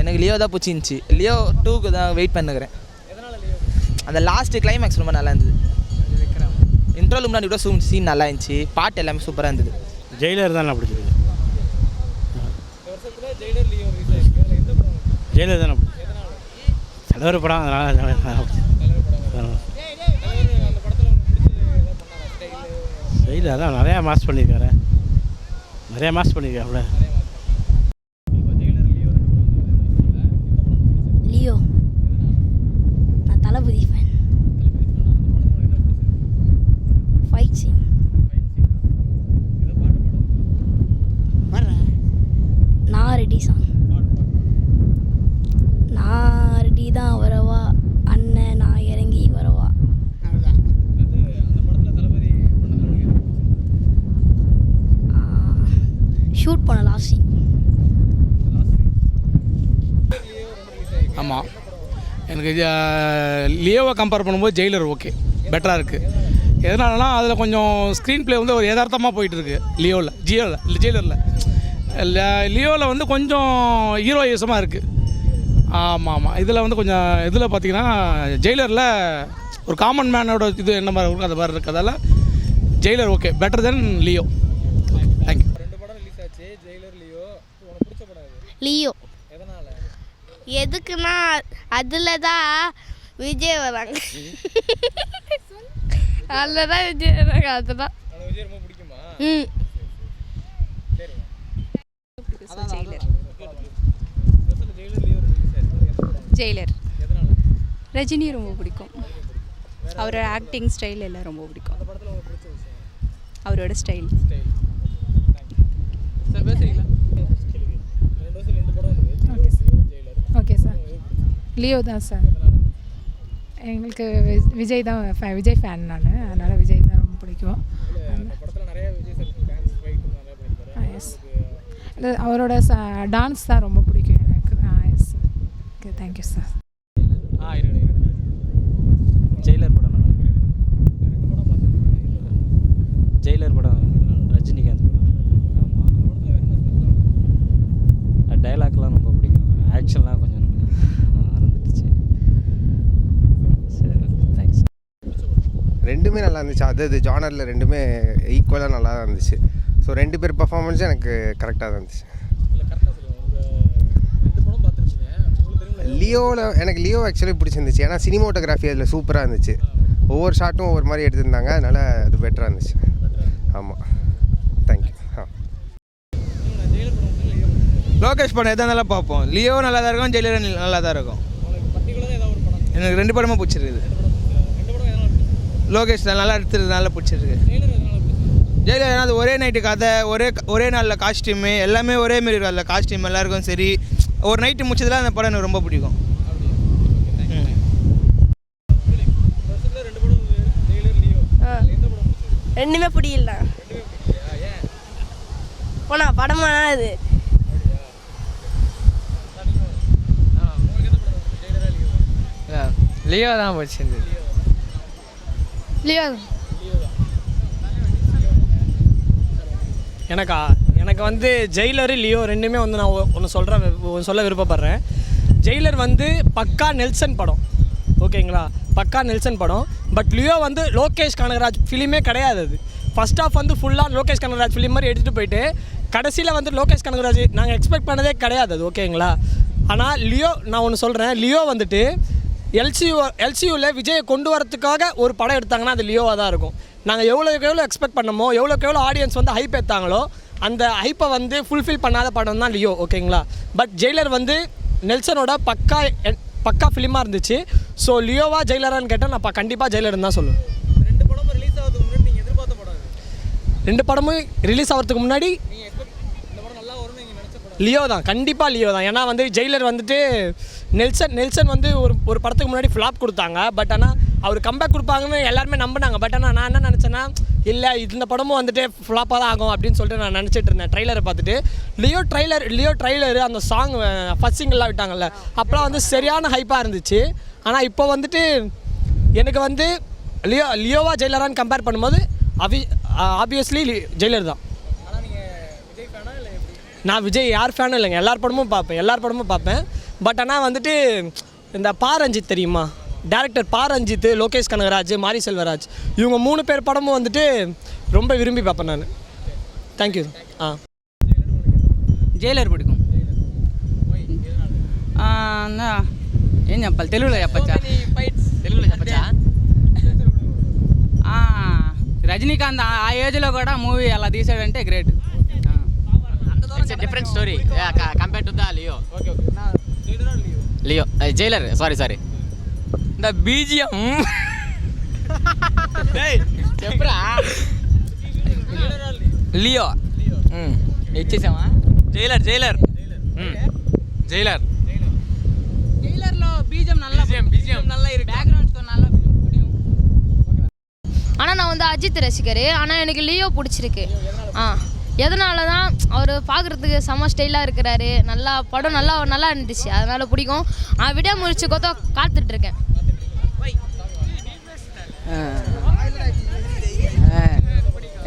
எனக்கு லியோ தான் பிடிச்சிருந்துச்சி லியோ டூக்கு தான் வெயிட் பண்ணுகிறேன் அந்த லாஸ்ட் கிளைமேக்ஸ் ரொம்ப நல்லா இருந்தது. இன்ட்ரோல் முன்னாடி கூட சூம் சீன் நல்லா இருந்துச்சு. பாட்டு எல்லாமே சூப்பராக இருந்தது. ஜெயிலர் தான் நான் பிடிச்சிருக்கு. ஜெயிலர் தானே தலைவர் படம் அதனால் இல்லை அதான் நிறையா மாஸ் பண்ணியிருக்காரு நிறையா மாஸ் பண்ணியிருக்காருல லியோ நான் தளபதி ஃபேன் ஃபைட் சீன் நான் ரெடி சாங் நான் ரெடி தான் வரவா அண்ணன் நான் இறங்கி வரவா ஷூட் பண்ண லாஸ்ட் சீன் ஆமாம் எனக்கு லியோவை கம்பேர் பண்ணும்போது ஜெயிலர் ஓகே பெட்டராக இருக்குது எதனாலனா அதில் கொஞ்சம் ஸ்க்ரீன் ப்ளே வந்து ஒரு யதார்த்தமாக போயிட்டுருக்கு. லியோவில் ஜியோவில் ஜெயிலரில். லியோவில் வந்து கொஞ்சம் ஹீரோயிசமாக இருக்குது ஆமாம் ஆமாம் இதில் வந்து கொஞ்சம் இதில் பார்த்தீங்கன்னா ஜெயிலரில் ஒரு காமன் மேனோட இது என்ன மாதிரி இருக்கும் அது மாதிரி இருக்கிறதால Jailer okay better then Leo. Leo. எதுக்குன்னா அதில் தான் விஜய் வராங்க அதில் தான் விஜய் வராங்க அதுதான் ம். ஜெயிலர். ரஜினி ரொம்ப பிடிக்கும். அவரோட ஆக்டிங் ஸ்டைல் எல்லாம் ரொம்ப பிடிக்கும். அவரோட ஸ்டைல் ஓகே சார் லியோ தான் சார். எங்களுக்கு விஜய் தான் விஜய் ஃபேன் நான். அதனால் விஜய் தான் ரொம்ப பிடிக்கும். எஸ் அவரோட ச டான்ஸ் தான் ரொம்ப பிடிக்கும் எனக்கு. Yes okay thank you sir ஆ இருக்கு ஜெயிலர் படம் நல்லா ஜெயிலர் படம் ரஜினிகாந்த் படம் ஆமாம் டைலாக்லாம் ரொம்ப பிடிக்கும் ஆக்ஷன்லாம் கொஞ்சம் மறந்துடுச்சு சரி தேங்க்ஸ் ரெண்டுமே நல்லா இருந்துச்சு. அது அது ஜானரில் ரெண்டுமே ஈக்குவலாக நல்லா தான் இருந்துச்சு. ஸோ ரெண்டு பேர் பர்ஃபார்மன்ஸும் எனக்கு கரெக்டாக தான் இருந்துச்சு. லியோவில் எனக்கு லியோ ஆக்சுவலி பிடிச்சிருந்துச்சு. ஏன்னா சினிமோட்டோகிராஃபி அதில் சூப்பராக இருந்துச்சு. ஒவ்வொரு ஷாட்டும் ஒவ்வொரு மாதிரி எடுத்திருந்தாங்க. அதனால் அது பெட்டராக இருந்துச்சு. ஆமாம் தேங்க்யூ ஆ. லோகேஷ் படம் எதாக இருந்தாலும் பார்ப்போம். லியோ நல்லா தான் இருக்கும் ஜெயிலர் நல்லா தான் இருக்கும். எனக்கு ரெண்டு படமும் பிடிச்சிருக்குது. லோகேஷ் தான் நல்லா எடுத்துருந்தனால பிடிச்சிருக்கு. ஜெயிலர் ஏன்னா அது ஒரே நைட்டு கதை ஒரே ஒரே நாளில் காஸ்டியூமு எல்லாமே ஒரே மாரி இருக்கும். அதில் காஸ்டியூம் எல்லாருக்கும் சரி. ஒரு நைட்டு முடிச்சதுல அந்த படம் எனக்கு ரொம்ப பிடிக்கும். ரெண்டுமே பிடிக்கல போனா படமா? அது லியோ தான் பிடிச்சிருந்தது. லியோ எனக்கா? எனக்கு வந்து ஜெயிலரு லியோ ரெண்டுமே வந்து நான் ஒன்று சொல்கிறேன் சொல்ல விருப்பப்படுறேன். ஜெயிலர் வந்து பக்கா நெல்சன் படம். ஓகேங்களா? பக்கா நெல்சன் படம். பட் லியோ வந்து லோகேஷ் கனகராஜ் ஃபிலிமே கிடையாது அது. ஃபஸ்ட் ஆஃப் வந்து ஃபுல்லாக லோகேஷ் கனகராஜ் ஃபிலிம் மாதிரி எடுத்துகிட்டு போயிட்டு கடைசியில் வந்து லோகேஷ் கனகராஜ் நாங்கள் எக்ஸ்பெக்ட் பண்ணதே கிடையாது அது ஓகேங்களா? ஆனால் லியோ நான் ஒன்று சொல்கிறேன் லியோ வந்துட்டு எல்சியூ எல்சியூவில் விஜயை கொண்டு வரதுக்காக ஒரு படம் எடுத்தாங்கன்னா அது லியோவாக தான் இருக்கும். நாங்கள் எவ்வளோக்கு எவ்வளோ எக்ஸ்பெக்ட் பண்ணமோ எவ்வளோக்கு எவ்வளோ ஆடியன்ஸ் வந்து ஹைப் ஏற்றாங்களோ அந்த ஹைப்பை வந்து ஃபுல்ஃபில் பண்ணாத படம் தான் லியோ ஓகேங்களா பட் ஜெயிலர் வந்து நெல்சனோட பக்கா பக்கா ஃபிலிமாக இருந்துச்சு. ஸோ லியோவா ஜெயிலரான்னு கேட்டால் நான் கண்டிப்பாக ஜெயிலர்னு தான் சொல்லுவேன். ரெண்டு படமும் ரிலீஸ் ஆகிறதுக்கு முன்னாடி லியோ தான் கண்டிப்பாக லியோ தான். ஏன்னா வந்து ஜெயிலர் வந்துட்டு நெல்சன் நெல்சன் வந்து ஒரு ஒரு படத்துக்கு முன்னாடி ஃப்ளாப் கொடுத்தாங்க. பட் ஆனால் அவர் கம்பேக் கொடுப்பாங்கன்னு எல்லாருமே நம்பினாங்க. பட் ஆனால் நான் என்ன நினச்சேன்னா இல்லை இந்த படமும் வந்துட்டு ஃப்ளாப்பாக தான் ஆகும் அப்படின்னு சொல்லிட்டு நான் நினச்சிட்டு இருந்தேன். ட்ரைலரை பார்த்துட்டு. லியோ ட்ரைலர் லியோ ட்ரைலர் அந்த சாங் ஃபஸ்ட் சிங்கிள்லாம் விட்டாங்கல்ல அப்போலாம் வந்து சரியான ஹைப்பாக இருந்துச்சு. ஆனால் இப்போ வந்துட்டு எனக்கு வந்து லியோ லியோவா ஜெயிலரான்னு கம்பேர் பண்ணும்போது அவி ஆப்வியஸ்லி ஜெயிலர் தான். நான் விஜய் யார் ஃபேனும் இல்லைங்க. எல்லார் படமும் பார்ப்பேன். எல்லார் படமும் பார்ப்பேன். பட் ஆனால் வந்துட்டு இந்த பா ரஞ்சித் தெரியுமா டேரக்டர் பா ரஞ்சித் லோகேஷ் கனகராஜ் மாரி செல்வராஜ் இவங்க மூணு பேர் படமும் வந்துட்டு ரொம்ப விரும்பி பார்ப்பேன் நான் தேங்க்யூ ஆ జైలర్ పడుకో ఏం చెప్పాలి తెలుగులో చెప్పచ్చా తెలుగులో చెప్పచ్చా ఆ, రజనీకాంత్ ఆ- ఆ ఏజ్లో కూడా మూవీ అలా తీసాడంటే great different story compare to the Leo Leo Jailer sorry sorry the BGM చెప్పరా లియో ఇచ్చేసామా జైలర్ జైలర్ జైలర్ జైలర్లో బీజం నల్ల బీజం నల్ల బ్యాక్గ్రౌండ్తో నల్ల ஆனால் நான் வந்து அஜித் ரசிகர் ஆனால் எனக்கு லியோ பிடிச்சிருக்கு ஆ எதனால தான் அவர் பார்க்குறதுக்கு செம்ம ஸ்டைலாக இருக்கிறாரு. நல்லா படம் நல்லா நல்லா இருந்துச்சு. அதனால் பிடிக்கும். நான் விடாமுயற்சி கொத்த காத்துட்ருக்கேன்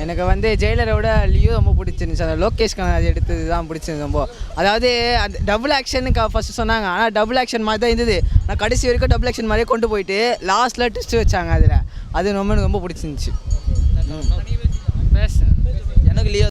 எனக்கு வந்து ஜெயிலரை விட லியோ ரொம்ப பிடிச்சிருந்துச்சு. அந்த லோகேஷ் கனகராஜ் எடுத்தது தான் பிடிச்சிருந்துச்சு ரொம்ப. அதாவது அந்த டபுள் ஆக்ஷனுக்கு ஃபஸ்ட்டு சொன்னாங்க. ஆனால் டபுள் ஆக்ஷன் மாதிரி தான் இருந்தது. நான் கடைசி வரைக்கும் டபுள் ஆக்ஷன் மாதிரியே கொண்டு போயிட்டு லாஸ்ட்டில் ட்விஸ்ட் வச்சாங்க அதில். அது ரொம்ப எனக்கு ரொம்ப பிடிச்சிருந்துச்சு. எனக்கு லியோ